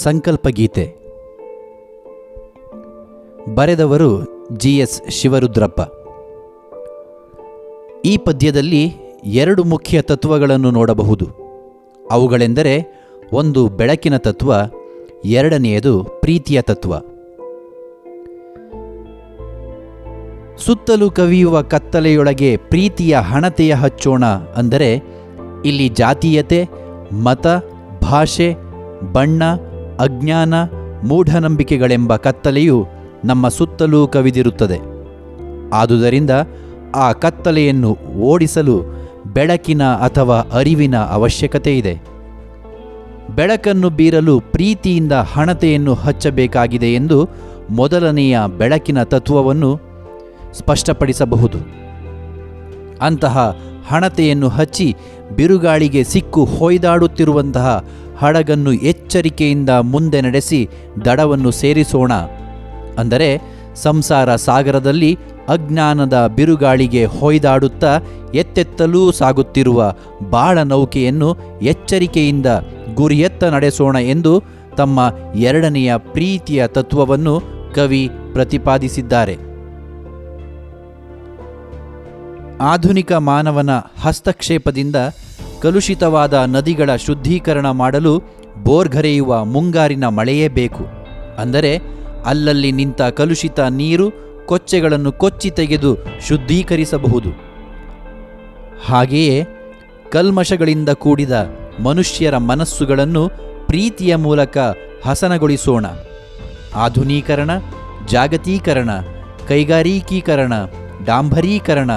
ಸಂಕಲ್ಪಗೀತೆ. ಬರೆದವರು G S Shivarudrappa. ಈ ಪದ್ಯದಲ್ಲಿ ಎರಡು ಮುಖ್ಯ ತತ್ವಗಳನ್ನು ನೋಡಬಹುದು. ಅವುಗಳೆಂದರೆ ಒಂದು ಬೆಳಕಿನ ತತ್ವ, ಎರಡನೆಯದು ಪ್ರೀತಿಯ ತತ್ವ. ಸುತ್ತಲೂ ಕವಿಯುವ ಕತ್ತಲೆಯೊಳಗೆ ಪ್ರೀತಿಯ ಹಣತೆಯ ಹಚ್ಚೋಣ ಅಂದರೆ ಇಲ್ಲಿ ಜಾತೀಯತೆ, ಮತ, ಭಾಷೆ, ಬಣ್ಣ ಅಜ್ಞಾನ, ಮೂಢನಂಬಿಕೆಗಳೆಂಬ ಕತ್ತಲೆಯು ನಮ್ಮ ಸುತ್ತಲೂ ಕವಿದಿರುತ್ತದೆ. ಆದುದರಿಂದ ಆ ಕತ್ತಲೆಯನ್ನು ಓಡಿಸಲು ಬೆಳಕಿನ ಅಥವಾ ಅರಿವಿನ ಅವಶ್ಯಕತೆ ಇದೆ. ಬೆಳಕನ್ನು ಬೀರಲು ಪ್ರೀತಿಯಿಂದ ಹಣತೆಯನ್ನು ಹಚ್ಚಬೇಕಾಗಿದೆ ಎಂದು ಮೊದಲನೆಯ ಬೆಳಕಿನ ತತ್ವವನ್ನು ಸ್ಪಷ್ಟಪಡಿಸಬಹುದು. ಅಂತಹ ಹಣತೆಯನ್ನು ಹಚ್ಚಿ ಬಿರುಗಾಳಿಗೆ ಸಿಕ್ಕು ಹೊಯ್ದಾಡುತ್ತಿರುವಂತಹ ಹಡಗನ್ನು ಎಚ್ಚರಿಕೆಯಿಂದ ಮುಂದೆ ನಡೆಸಿ ದಡವನ್ನು ಸೇರಿಸೋಣ. ಅಂದರೆ ಸಂಸಾರ ಸಾಗರದಲ್ಲಿ ಅಜ್ಞಾನದ ಬಿರುಗಾಳಿಗೆ ಹೊಯ್ದಾಡುತ್ತಾ ಎತ್ತೆತ್ತಲೂ ಸಾಗುತ್ತಿರುವ ಬಾಳ ನೌಕೆಯನ್ನು ಎಚ್ಚರಿಕೆಯಿಂದ ಗುರಿಯತ್ತ ನಡೆಸೋಣ ಎಂದು ತಮ್ಮ ಎರಡನೆಯ ಪ್ರೀತಿಯ ತತ್ವವನ್ನು ಕವಿ ಪ್ರತಿಪಾದಿಸಿದ್ದಾರೆ. ಆಧುನಿಕ ಮಾನವನ ಹಸ್ತಕ್ಷೇಪದಿಂದ ಕಲುಷಿತವಾದ ನದಿಗಳ ಶುದ್ಧೀಕರಣ ಮಾಡಲು ಬೋರ್ಗರೆಯುವ ಮುಂಗಾರಿನ ಮಳೆಯೇ ಬೇಕು. ಅಂದರೆ ಅಲ್ಲಲ್ಲಿ ನಿಂತ ಕಲುಷಿತ ನೀರು ಕೊಚ್ಚೆಗಳನ್ನು ಕೊಚ್ಚಿ ತೆಗೆದು ಶುದ್ಧೀಕರಿಸಬಹುದು. ಹಾಗೆಯೇ ಕಲ್ಮಶಗಳಿಂದ ಕೂಡಿದ ಮನುಷ್ಯರ ಮನಸ್ಸುಗಳನ್ನು ಪ್ರೀತಿಯ ಮೂಲಕ ಹಸನಗೊಳಿಸೋಣ. ಆಧುನೀಕರಣ, ಜಾಗತೀಕರಣ, ಕೈಗಾರಿಕೀಕರಣ, ಡಾಂಬರೀಕರಣ,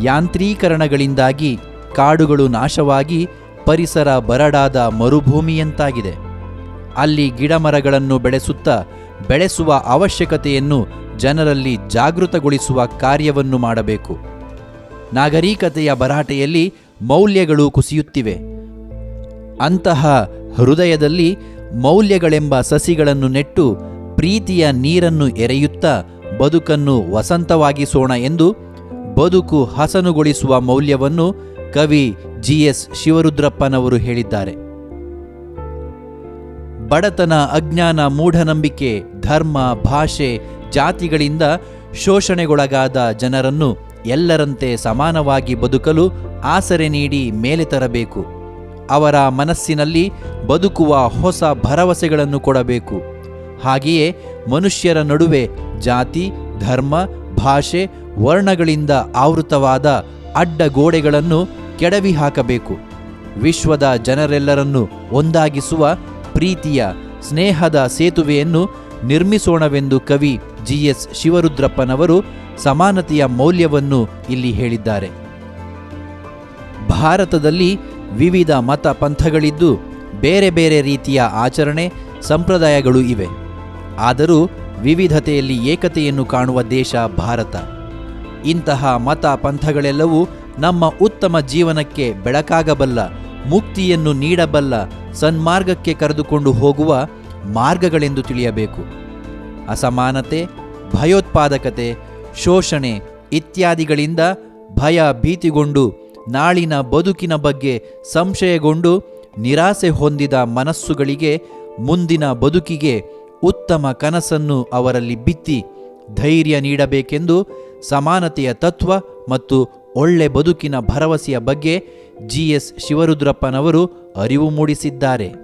ಯಾಂತ್ರೀಕರಣಗಳಿಂದಾಗಿ ಕಾಡುಗಳು ನಾಶವಾಗಿ ಪರಿಸರ ಬರಡಾದ ಮರುಭೂಮಿಯಂತಾಗಿದೆ. ಅಲ್ಲಿ ಗಿಡಮರಗಳನ್ನು ಬೆಳೆಸುತ್ತಾ ಬೆಳೆಸುವ ಅವಶ್ಯಕತೆಯನ್ನು ಜನರಲ್ಲಿ ಜಾಗೃತಗೊಳಿಸುವ ಕಾರ್ಯವನ್ನು ಮಾಡಬೇಕು. ನಾಗರಿಕತೆಯ ಭರಾಟೆಯಲ್ಲಿ ಮೌಲ್ಯಗಳು ಕುಸಿಯುತ್ತಿವೆ. ಅಂತಹ ಹೃದಯದಲ್ಲಿ ಮೌಲ್ಯಗಳೆಂಬ ಸಸಿಗಳನ್ನು ನೆಟ್ಟು ಪ್ರೀತಿಯ ನೀರನ್ನು ಎರೆಯುತ್ತಾ ಬದುಕನ್ನು ವಸಂತವಾಗಿಸೋಣ ಎಂದು ಬದುಕು ಹಸನುಗೊಳಿಸುವ ಮೌಲ್ಯವನ್ನು ಕವಿ ಜಿ ಎಸ್ ಶಿವರುದ್ರಪ್ಪನವರು ಹೇಳಿದ್ದಾರೆ. ಬಡತನ, ಅಜ್ಞಾನ, ಮೂಢನಂಬಿಕೆ, ಧರ್ಮ, ಭಾಷೆ, ಜಾತಿಗಳಿಂದ ಶೋಷಣೆಗೊಳಗಾದ ಜನರನ್ನು ಎಲ್ಲರಂತೆ ಸಮಾನವಾಗಿ ಬದುಕಲು ಆಸರೆ ನೀಡಿ ಮೇಲೆ ತರಬೇಕು. ಅವರ ಮನಸ್ಸಿನಲ್ಲಿ ಬದುಕುವ ಹೊಸ ಭರವಸೆಗಳನ್ನು ಕೊಡಬೇಕು. ಹಾಗೆಯೇ ಮನುಷ್ಯರ ನಡುವೆ ಜಾತಿ, ಧರ್ಮ, ಭಾಷೆ, ವರ್ಣಗಳಿಂದ ಆವೃತವಾದ ಅಡ್ಡ ಗೋಡೆಗಳನ್ನು ಕೆಡವಿ ಹಾಕಬೇಕು. ವಿಶ್ವದ ಜನರೆಲ್ಲರನ್ನು ಒಂದಾಗಿಸುವ ಪ್ರೀತಿಯ, ಸ್ನೇಹದ ಸೇತುವೆಯನ್ನು ನಿರ್ಮಿಸೋಣವೆಂದು ಕವಿ ಜಿ. ಎಸ್. ಶಿವರುದ್ರಪ್ಪನವರು ಸಮಾನತೆಯ ಮೌಲ್ಯವನ್ನು ಇಲ್ಲಿ ಹೇಳಿದ್ದಾರೆ. ಭಾರತದಲ್ಲಿ ವಿವಿಧ ಮತ ಪಂಥಗಳಿದ್ದು ಬೇರೆ ಬೇರೆ ರೀತಿಯ ಆಚರಣೆ, ಸಂಪ್ರದಾಯಗಳು ಇವೆ. ಆದರೂ ವಿವಿಧತೆಯಲ್ಲಿ ಏಕತೆಯನ್ನು ಕಾಣುವ ದೇಶ ಭಾರತ. ಇಂತಹ ಮತ ಪಂಥಗಳೆಲ್ಲವೂ ನಮ್ಮ ಉತ್ತಮ ಜೀವನಕ್ಕೆ ಬೆಳಕಾಗಬಲ್ಲ, ಮುಕ್ತಿಯನ್ನು ನೀಡಬಲ್ಲ, ಸನ್ಮಾರ್ಗಕ್ಕೆ ಕರೆದುಕೊಂಡು ಹೋಗುವ ಮಾರ್ಗಗಳೆಂದು ತಿಳಿಯಬೇಕು. ಅಸಮಾನತೆ, ಭಯೋತ್ಪಾದಕತೆ, ಶೋಷಣೆ ಇತ್ಯಾದಿಗಳಿಂದ ಭಯ ಭೀತಿಗೊಂಡು, ನಾಳಿನ ಬದುಕಿನ ಬಗ್ಗೆ ಸಂಶಯಗೊಂಡು ನಿರಾಸೆ ಹೊಂದಿದ ಮನಸ್ಸುಗಳಿಗೆ ಮುಂದಿನ ಬದುಕಿಗೆ ಉತ್ತಮ ಕನಸನ್ನು ಅವರಲ್ಲಿ ಬಿತ್ತಿ ಧೈರ್ಯ ನೀಡಬೇಕೆಂದು ಸಮಾನತೆಯ ತತ್ವ ಮತ್ತು ಒಳ್ಳೆ ಬದುಕಿನ ಭರವಸೆಯ ಬಗ್ಗೆ ಜಿ ಎಸ್ ಶಿವರುದ್ರಪ್ಪನವರು ಅರಿವು ಮೂಡಿಸಿದ್ದಾರೆ.